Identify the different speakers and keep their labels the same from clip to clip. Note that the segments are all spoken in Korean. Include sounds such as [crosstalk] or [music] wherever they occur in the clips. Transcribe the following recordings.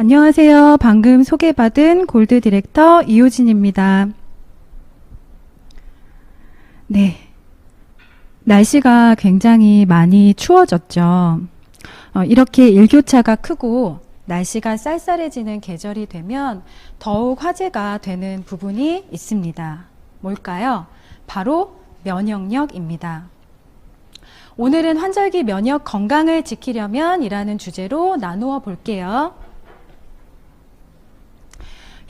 Speaker 1: 안녕하세요. 방금 소개받은 골드 디렉터 이효진입니다. 네. 날씨가 굉장히 많이 추워졌죠. 어, 이렇게 일교차가 크고 날씨가 쌀쌀해지는 계절이 되면 더욱 화제가 되는 부분이 있습니다. 뭘까요? 바로 면역력입니다. 오늘은 환절기 면역 건강을 지키려면 이라는 주제로 나누어 볼게요.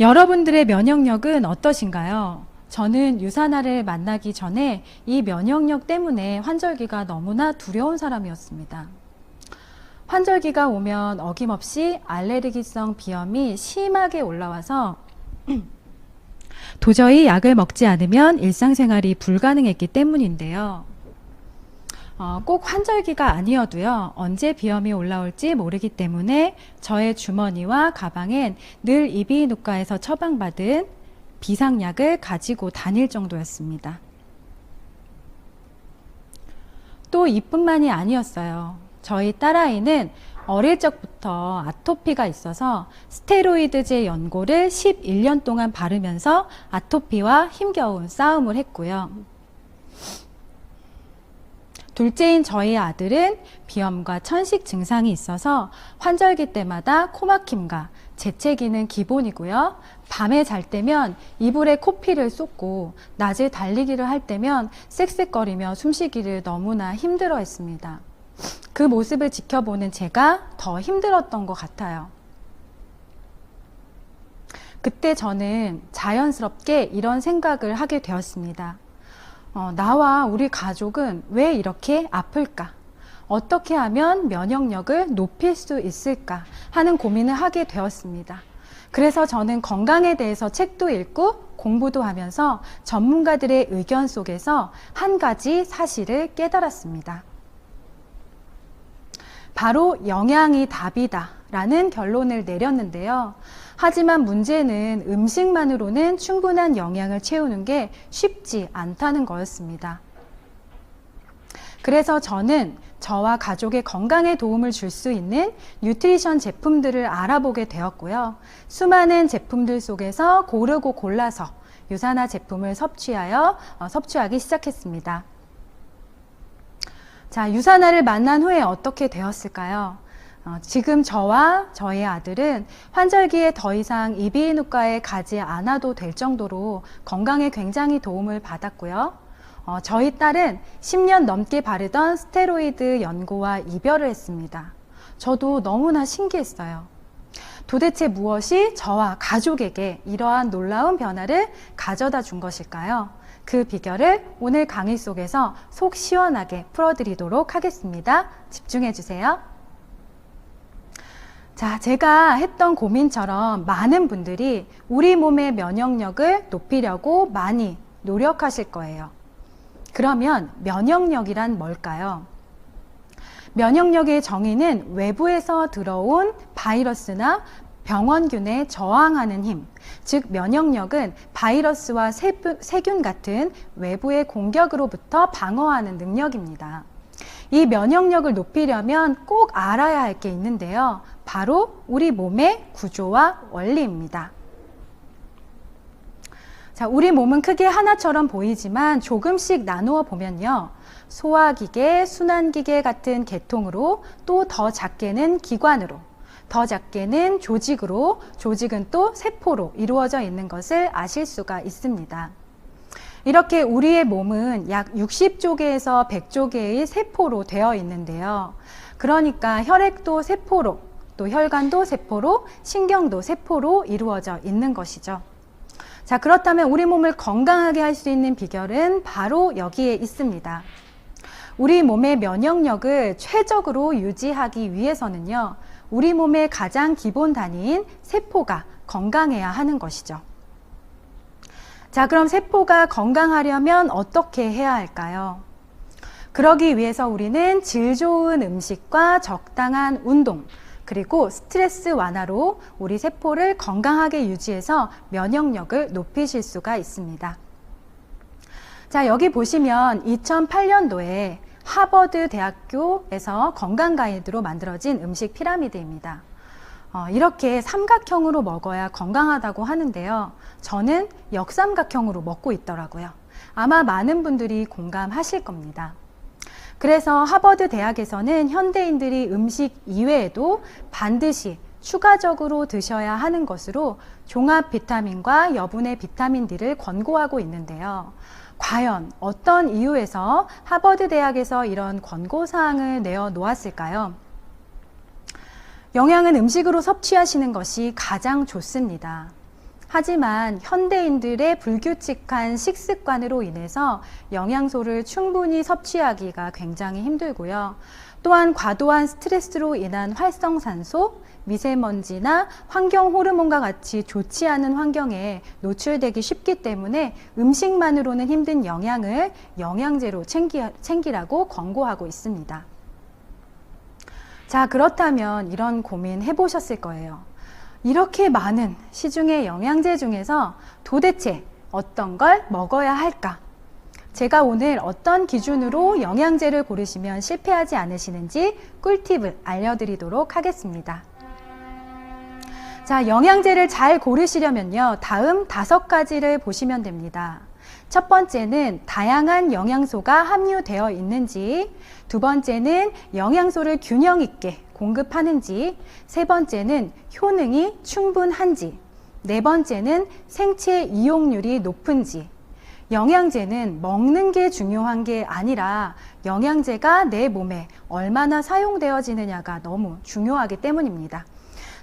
Speaker 1: 여러분들의 면역력은 어떠신가요? 저는 유산화를 만나기 전에 이 면역력 때문에 환절기가 너무나 두려운 사람이었습니다. 환절기가 오면 어김없이 알레르기성 비염이 심하게 올라와서 [clears throat] 도저히 약을 먹지 않으면 일상생활이 불가능했기 때문인데요. 어, 꼭 환절기가 아니어도요, 언제 비염이 올라올지 모르기 때문에 저의 주머니와 가방엔 늘 이비인후과에서 처방받은 비상약을 가지고 다닐 정도였습니다. 또 이뿐만이 아니었어요. 저희 딸아이는 어릴 적부터 아토피가 있어서 스테로이드제 연고를 11년 동안 바르면서 아토피와 힘겨운 싸움을 했고요. 둘째인 저희 아들은 비염과 천식 증상이 있어서 환절기 때마다 코막힘과 재채기는 기본이고요. 밤에 잘 때면 이불에 코피를 쏟고 낮에 달리기를 할 때면 쌕쌕거리며 숨쉬기를 너무나 힘들어 했습니다. 그 모습을 지켜보는 제가 더 힘들었던 것 같아요. 그때 저는 자연스럽게 이런 생각을 하게 되었습니다. 어, 나와 우리 가족은 왜 이렇게 아플까? 어떻게 하면 면역력을 높일 수 있을까? 하는 고민을 하게 되었습니다. 그래서 저는 건강에 대해서 책도 읽고 공부도 하면서 전문가들의 의견 속에서 한 가지 사실을 깨달았습니다. 바로 영양이 답이다 라는 결론을 내렸는데요. 하지만 문제는 음식만으로는 충분한 영양을 채우는 게 쉽지 않다는 거였습니다. 그래서 저는 저와 가족의 건강에 도움을 줄 수 있는 뉴트리션 제품들을 알아보게 되었고요. 수많은 제품들 속에서 고르고 골라서 유산화 제품을 섭취하여 어, 섭취하기 시작했습니다. 자, 유산화를 만난 후에 어떻게 되었을까요? 어, 지금 저와 저희 아들은 환절기에 더 이상 이비인후과에 가지 않아도 될 정도로 건강에 굉장히 도움을 받았고요. 어, 저희 딸은 10년 넘게 바르던 스테로이드 연고와 이별을 했습니다. 저도 너무나 신기했어요. 도대체 무엇이 저와 가족에게 이러한 놀라운 변화를 가져다 준 것일까요? 그 비결을 오늘 강의 속에서 속 시원하게 풀어드리도록 하겠습니다. 집중해 주세요. 자, 제가 했던 고민처럼 많은 분들이 우리 몸의 면역력을 높이려고 많이 노력하실 거예요. 그러면 면역력이란 뭘까요? 면역력의 정의는 외부에서 들어온 바이러스나 병원균에 저항하는 힘, 즉 면역력은 바이러스와 세균 같은 외부의 공격으로부터 방어하는 능력입니다. 이 면역력을 높이려면 꼭 알아야 할 게 있는데요. 바로 우리 몸의 구조와 원리입니다. 자, 우리 몸은 크게 하나처럼 보이지만 조금씩 나누어 보면요. 소화기계, 순환기계 같은 계통으로 또 더 작게는 기관으로 더 작게는 조직으로 조직은 또 세포로 이루어져 있는 것을 아실 수가 있습니다. 이렇게 우리의 몸은 약 60조 개에서 100조 개의 세포로 되어 있는데요. 그러니까 혈액도 세포로, 또 혈관도 세포로, 신경도 세포로 이루어져 있는 것이죠. 자, 그렇다면 우리 몸을 건강하게 할 수 있는 비결은 바로 여기에 있습니다. 우리 몸의 면역력을 최적으로 유지하기 위해서는요, 우리 몸의 가장 기본 단위인 세포가 건강해야 하는 것이죠. 자, 그럼 세포가 건강하려면 어떻게 해야 할까요? 그러기 위해서 우리는 질 좋은 음식과 적당한 운동, 그리고 스트레스 완화로 우리 세포를 건강하게 유지해서 면역력을 높이실 수가 있습니다. 자, 여기 보시면 2008년도에 하버드 대학교에서 건강 가이드로 만들어진 음식 피라미드입니다. 어, 이렇게 삼각형으로 먹어야 건강하다고 하는데요. 저는 역삼각형으로 먹고 있더라고요. 아마 많은 분들이 공감하실 겁니다. 그래서 하버드 대학에서는 현대인들이 음식 이외에도 반드시 추가적으로 드셔야 하는 것으로 종합 비타민과 여분의 비타민 D를 권고하고 있는데요. 과연 어떤 이유에서 하버드 대학에서 이런 권고 사항을 내어 놓았을까요? 영양은 음식으로 섭취하시는 것이 가장 좋습니다. 하지만 현대인들의 불규칙한 식습관으로 인해서 영양소를 충분히 섭취하기가 굉장히 힘들고요. 또한 과도한 스트레스로 인한 활성산소, 미세먼지나 환경 호르몬과 같이 좋지 않은 환경에 노출되기 쉽기 때문에 음식만으로는 힘든 영양을 영양제로 챙기, 챙기라고 권고하고 있습니다. 자, 그렇다면 이런 고민 해보셨을 거예요. 이렇게 많은 시중의 영양제 중에서 도대체 어떤 걸 먹어야 할까? 제가 오늘 어떤 기준으로 영양제를 고르시면 실패하지 않으시는지 꿀팁을 알려드리도록 하겠습니다. 자, 영양제를 잘 고르시려면요. 다음 다섯 가지를 보시면 됩니다. 첫 번째는 다양한 영양소가 함유되어 있는지, 두 번째는 영양소를 균형 있게 공급하는지, 세 번째는 효능이 충분한지, 네 번째는 생체 이용률이 높은지, 영양제는 먹는 게 중요한 게 아니라 영양제가 내 몸에 얼마나 사용되어지느냐가 너무 중요하기 때문입니다.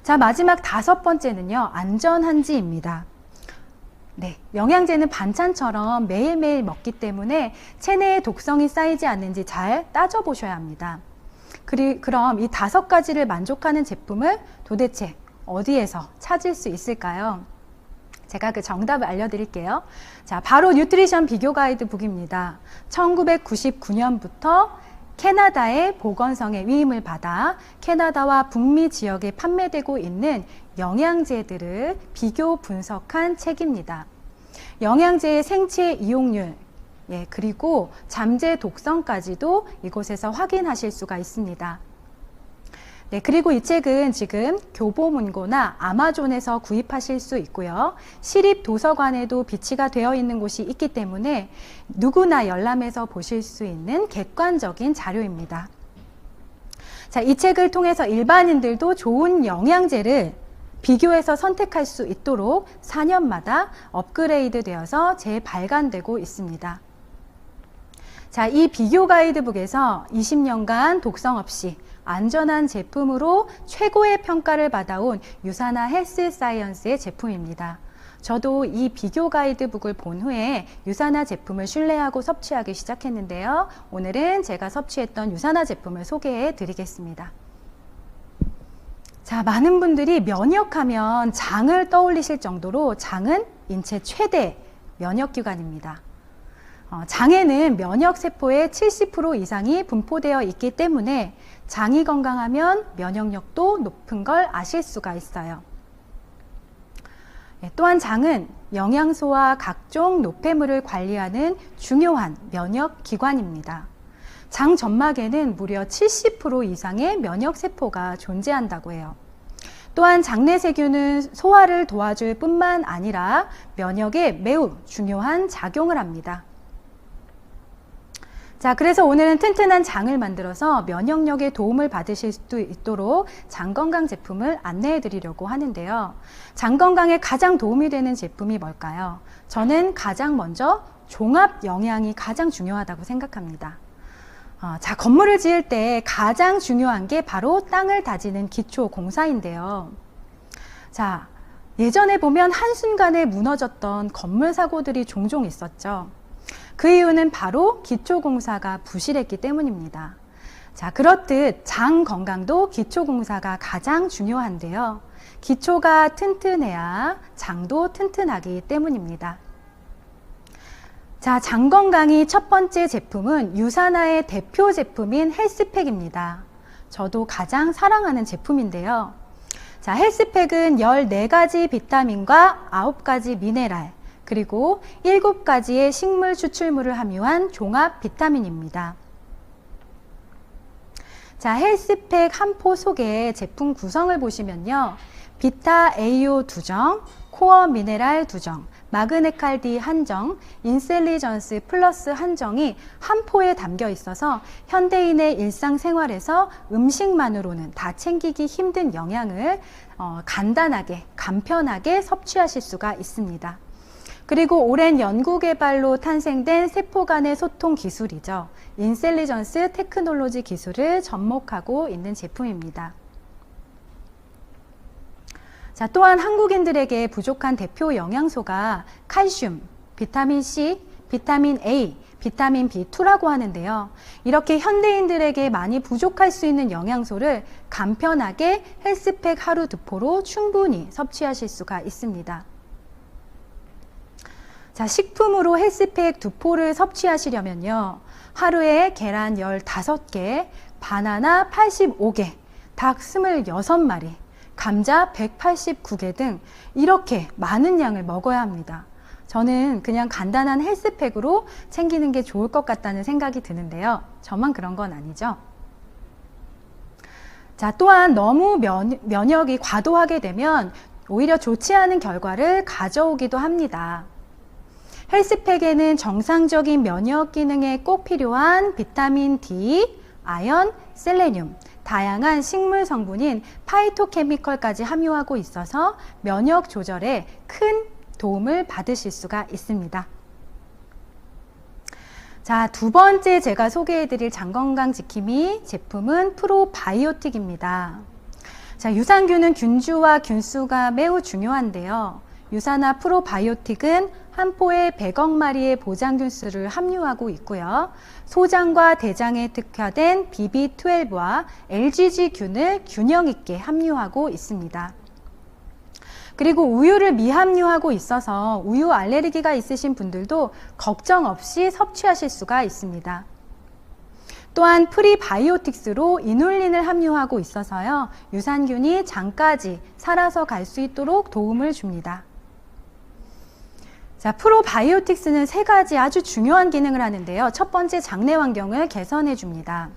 Speaker 1: 자, 마지막 다섯 번째는요, 안전한지입니다. 네, 영양제는 반찬처럼 매일매일 먹기 때문에 체내에 독성이 쌓이지 않는지 잘 따져보셔야 합니다. 그리, 그럼 이 다섯 가지를 만족하는 제품을 도대체 어디에서 찾을 수 있을까요? 제가 그 정답을 알려드릴게요. 자, 바로 뉴트리션 비교 가이드 북입니다. 1999년부터 캐나다의 보건성의 위임을 받아 캐나다와 북미 지역에 판매되고 있는 영양제들을 비교 분석한 책입니다. 영양제의 생체 이용률, 예, 그리고 잠재 독성까지도 이곳에서 확인하실 수가 있습니다. 네, 그리고 이 책은 지금 교보문고나 아마존에서 구입하실 수 있고요. 시립 도서관에도 비치가 되어 있는 곳이 있기 때문에 누구나 열람해서 보실 수 있는 객관적인 자료입니다. 자, 이 책을 통해서 일반인들도 좋은 영양제를 비교해서 선택할 수 있도록 4년마다 업그레이드 되어서 재발간되고 있습니다. 자, 이 비교 가이드북에서 20년간 독성 없이 안전한 제품으로 최고의 평가를 받아온 유사나 헬스 사이언스의 제품입니다. 저도 이 비교 가이드북을 본 후에 유사나 제품을 신뢰하고 섭취하기 시작했는데요. 오늘은 제가 섭취했던 유사나 제품을 소개해 드리겠습니다. 자, 많은 분들이 면역하면 장을 떠올리실 정도로 장은 인체 최대 면역기관입니다. 어, 장에는 면역 세포의 70% 이상이 분포되어 있기 때문에 장이 건강하면 면역력도 높은 걸 아실 수가 있어요. 예, 또한 장은 영양소와 각종 노폐물을 관리하는 중요한 면역 기관입니다. 장 점막에는 무려 70% 이상의 면역 세포가 존재한다고 해요. 또한 장내 세균은 소화를 도와줄 뿐만 아니라 면역에 매우 중요한 작용을 합니다. 자, 그래서 오늘은 튼튼한 장을 만들어서 면역력에 도움을 받으실 수 있도록 장 건강 제품을 안내해 드리려고 하는데요. 장 건강에 가장 도움이 되는 제품이 뭘까요? 저는 가장 먼저 종합 영양이 가장 중요하다고 생각합니다. 어, 자, 건물을 지을 때 가장 중요한 게 바로 땅을 다지는 기초 공사인데요. 자, 예전에 보면 한순간에 무너졌던 건물 사고들이 종종 있었죠. 그 이유는 바로 기초공사가 부실했기 때문입니다. 자, 그렇듯 장 건강도 기초공사가 가장 중요한데요. 기초가 튼튼해야 장도 튼튼하기 때문입니다. 자, 장 건강이 첫 번째 제품은 유산화의 대표 제품인 헬스팩입니다. 저도 가장 사랑하는 제품인데요. 자, 헬스팩은 14가지 비타민과 9가지 미네랄, 그리고 7가지의 식물 추출물을 함유한 종합 비타민입니다. 자, 헬스팩 한 포 속에 제품 구성을 보시면요. 비타 AO 두정, 코어 미네랄 두정, 마그네칼디 한정, 인셀리전스 플러스 한정이 한 포에 담겨 있어서 현대인의 일상생활에서 음식만으로는 다 챙기기 힘든 영양을 어, 간단하게, 간편하게 섭취하실 수가 있습니다. 그리고 오랜 연구 개발로 탄생된 세포 간의 소통 기술이죠. 인셀리전스 테크놀로지 기술을 접목하고 있는 제품입니다. 자, 또한 한국인들에게 부족한 대표 영양소가 칼슘, 비타민 C, 비타민 A, 비타민 B2라고 하는데요. 이렇게 현대인들에게 많이 부족할 수 있는 영양소를 간편하게 헬스팩 하루 두 포로 충분히 섭취하실 수가 있습니다. 자, 식품으로 헬스팩 두 포를 섭취하시려면요. 하루에 계란 15개, 바나나 85개, 닭 26마리, 감자 189개 등 이렇게 많은 양을 먹어야 합니다. 저는 그냥 간단한 헬스팩으로 챙기는 게 좋을 것 같다는 생각이 드는데요. 저만 그런 건 아니죠. 자, 또한 너무 면, 면역이 과도하게 되면 오히려 좋지 않은 결과를 가져오기도 합니다. 헬스팩에는 정상적인 면역 기능에 꼭 필요한 비타민 D, 아연, 셀레늄, 다양한 식물 성분인 파이토케미컬까지 함유하고 있어서 면역 조절에 큰 도움을 받으실 수가 있습니다. 자, 두 번째 제가 소개해 드릴 장건강 지킴이 제품은 프로바이오틱입니다. 자, 유산균은 균주와 균수가 매우 중요한데요. 유산화 프로바이오틱은 한 포에 100억 마리의 보장균 수를 함유하고 있고요. 소장과 대장에 특화된 BB12와 LGG균을 균형 있게 함유하고 있습니다. 그리고 우유를 미함유하고 있어서 우유 알레르기가 있으신 분들도 걱정 없이 섭취하실 수가 있습니다. 또한 프리바이오틱스로 이눌린을 함유하고 있어서요. 유산균이 장까지 살아서 갈 수 있도록 도움을 줍니다. 자, 프로바이오틱스는 세 가지 아주 중요한 기능을 하는데요. 첫 번째 장내 환경을 개선해 줍니다.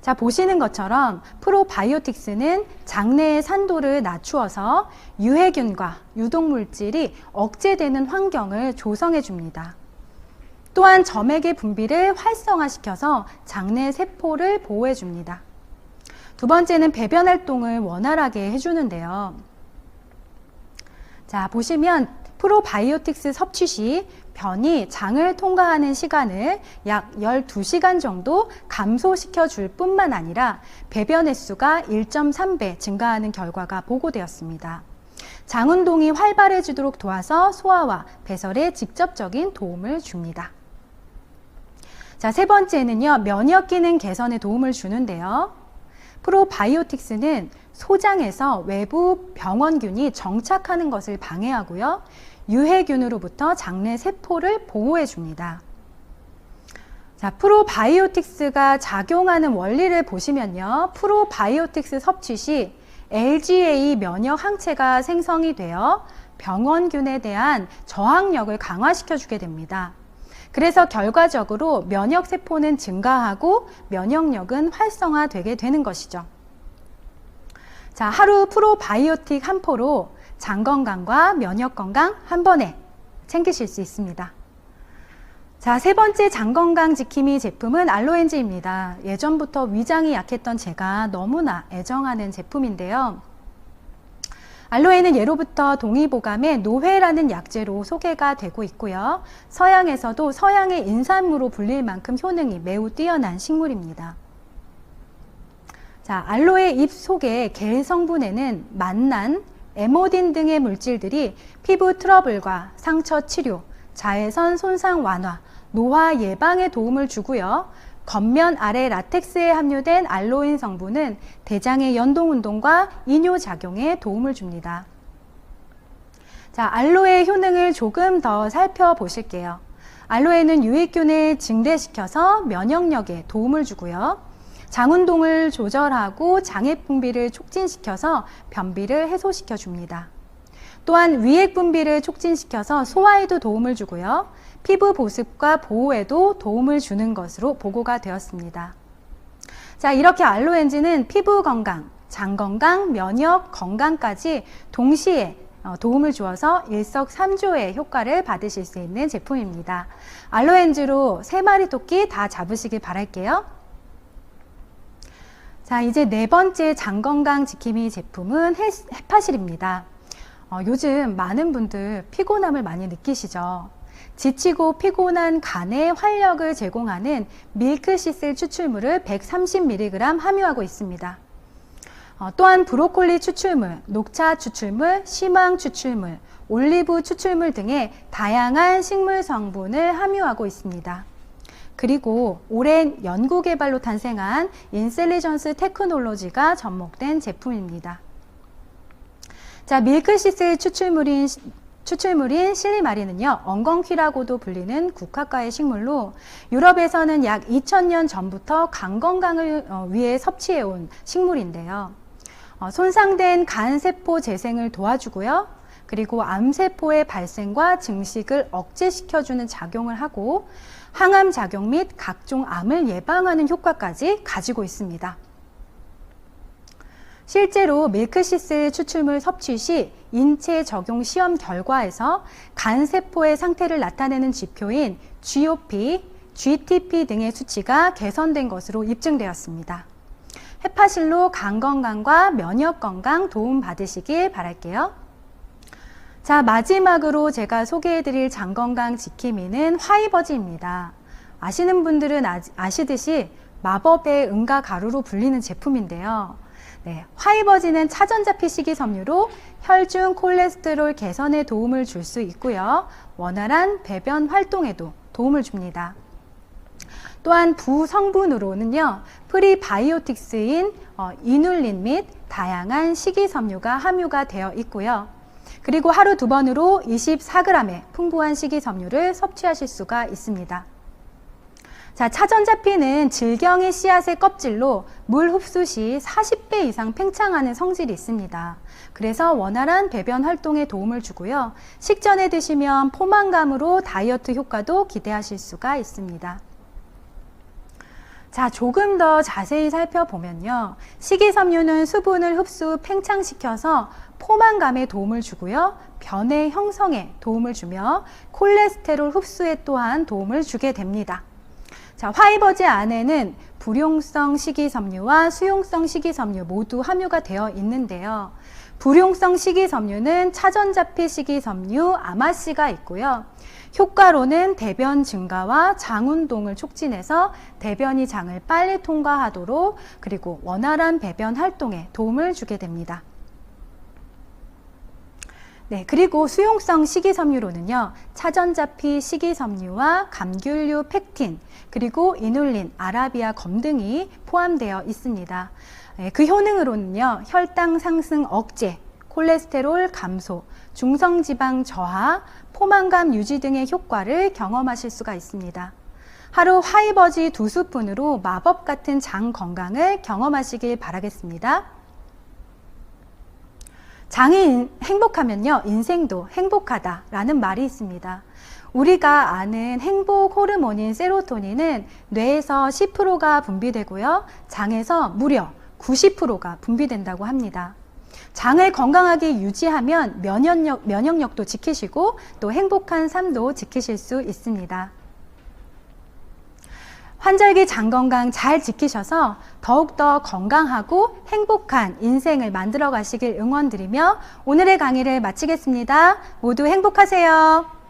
Speaker 1: 자, 보시는 것처럼 프로바이오틱스는 장내의 산도를 낮추어서 유해균과 유독물질이 억제되는 환경을 조성해 줍니다. 또한 점액의 분비를 활성화시켜서 장내 세포를 보호해 줍니다. 두 번째는 배변 활동을 원활하게 해주는데요. 자, 보시면 프로바이오틱스 섭취 시 변이 장을 통과하는 시간을 약 12시간 정도 감소시켜 줄 뿐만 아니라 배변 횟수가 1.3배 증가하는 결과가 보고되었습니다. 장 운동이 활발해지도록 도와서 소화와 배설에 직접적인 도움을 줍니다. 자, 세 번째는요, 면역 기능 개선에 도움을 주는데요. 프로바이오틱스는 소장에서 외부 병원균이 정착하는 것을 방해하고요. 유해균으로부터 장내 세포를 보호해 줍니다. 자, 프로바이오틱스가 작용하는 원리를 보시면요. 프로바이오틱스 섭취 시 LGA 면역 항체가 생성이 되어 병원균에 대한 저항력을 강화시켜 주게 됩니다. 그래서 결과적으로 면역 세포는 증가하고 면역력은 활성화되게 되는 것이죠. 자, 하루 프로바이오틱 한 포로 장 건강과 면역 건강 한 번에 챙기실 수 있습니다. 자, 세 번째 장 건강 지킴이 제품은 알로엔즈입니다. 예전부터 위장이 약했던 제가 너무나 애정하는 제품인데요. 알로에는 예로부터 동의보감의 노회라는 약재로 소개가 되고 있고요. 서양에서도 서양의 인삼으로 불릴 만큼 효능이 매우 뛰어난 식물입니다. 자, 알로에 잎 속의 겔 성분에는 만난, 에모딘 등의 물질들이 피부 트러블과 상처 치료, 자외선 손상 완화, 노화 예방에 도움을 주고요. 겉면 아래 라텍스에 함유된 알로인 성분은 대장의 연동 운동과 이뇨 작용에 도움을 줍니다. 자, 알로에 효능을 조금 더 살펴보실게요. 알로에는 유익균을 증대시켜서 면역력에 도움을 주고요. 장운동을 조절하고 장액 분비를 촉진시켜서 변비를 해소시켜 줍니다. 또한 위액 분비를 촉진시켜서 소화에도 도움을 주고요. 피부 보습과 보호에도 도움을 주는 것으로 보고가 되었습니다. 자, 이렇게 알로엔진은 피부 건강, 장 건강, 면역 건강까지 동시에 어, 도움을 주어서 일석삼조의 효과를 받으실 수 있는 제품입니다. 알로엔즈로 세 마리 토끼 다 잡으시길 바랄게요. 자, 이제 네 번째 장 건강 지킴이 제품은 헬- 헤파실입니다. 어, 요즘 많은 분들 피곤함을 많이 느끼시죠? 지치고 피곤한 간에 활력을 제공하는 밀크시슬 추출물을 130mg 함유하고 있습니다. 어, 또한 브로콜리 추출물, 녹차 추출물, 심황 추출물, 올리브 추출물 등의 다양한 식물 성분을 함유하고 있습니다. 그리고 오랜 연구 개발로 탄생한 인셀리전스 테크놀로지가 접목된 제품입니다. 자, 밀크시슬 추출물인 추출물인 실리마린은요, 엉겅퀴라고도 불리는 국화과의 식물로 유럽에서는 약 2000년 전부터 간 건강을 어, 위해 섭취해온 식물인데요. 어, 손상된 간 세포 재생을 도와주고요. 그리고 암세포의 발생과 증식을 억제시켜주는 작용을 하고 항암 작용 및 각종 암을 예방하는 효과까지 가지고 있습니다. 실제로 밀크시슬 추출물 섭취 시 인체 적용 시험 결과에서 간 세포의 상태를 나타내는 지표인 GOP, GTP 등의 수치가 개선된 것으로 입증되었습니다. 헤파실로 간 건강과 면역 건강 도움 받으시길 바랄게요. 자, 마지막으로 제가 소개해드릴 장 건강 지킴이는 화이버지입니다. 아시는 분들은 아, 아시듯이 마법의 은가 가루로 불리는 제품인데요. 네, 화이버지는 차전자 피 식이 섬유로 혈중 콜레스테롤 개선에 도움을 줄 수 있고요. 원활한 배변 활동에도 도움을 줍니다. 또한 부성분으로는요, 프리바이오틱스인 어, 이눌린 및 다양한 식이섬유가 함유가 되어 있고요. 그리고 하루 두 번으로 24g의 풍부한 식이섬유를 섭취하실 수가 있습니다. 자, 차전자피는 질경의 씨앗의 껍질로 물 흡수 시 40배 이상 팽창하는 성질이 있습니다. 그래서 원활한 배변 활동에 도움을 주고요. 식전에 드시면 포만감으로 다이어트 효과도 기대하실 수가 있습니다. 자, 조금 더 자세히 살펴보면요. 식이섬유는 수분을 흡수 팽창시켜서 포만감에 도움을 주고요. 변의 형성에 도움을 주며 콜레스테롤 흡수에 또한 도움을 주게 됩니다. 자, 화이버지 안에는 불용성 식이섬유와 수용성 식이섬유 모두 함유가 되어 있는데요. 불용성 식이섬유는 차전자피 식이섬유 아마씨가 있고요. 효과로는 대변 증가와 장 운동을 촉진해서 대변이 장을 빨리 통과하도록 그리고 원활한 배변 활동에 도움을 주게 됩니다. 네, 그리고 수용성 식이섬유로는요, 차전자피 식이섬유와 감귤류 팩틴, 그리고 이눌린, 아라비아 검 등이 포함되어 있습니다. 네, 그 효능으로는요, 혈당 상승 억제, 콜레스테롤 감소, 중성지방 저하, 포만감 유지 등의 효과를 경험하실 수가 있습니다. 하루 화이버지 두 스푼으로 마법 같은 장 건강을 경험하시길 바라겠습니다. 장이 행복하면요, 인생도 행복하다라는 말이 있습니다. 우리가 아는 행복 호르몬인 세로토닌은 뇌에서 10%가 분비되고요, 장에서 무려 90%가 분비된다고 합니다. 장을 건강하게 유지하면 면역력, 면역력도 지키시고 또 행복한 삶도 지키실 수 있습니다. 환절기 장 건강 잘 지키셔서 더욱더 건강하고 행복한 인생을 만들어 가시길 응원드리며 오늘의 강의를 마치겠습니다. 모두 행복하세요.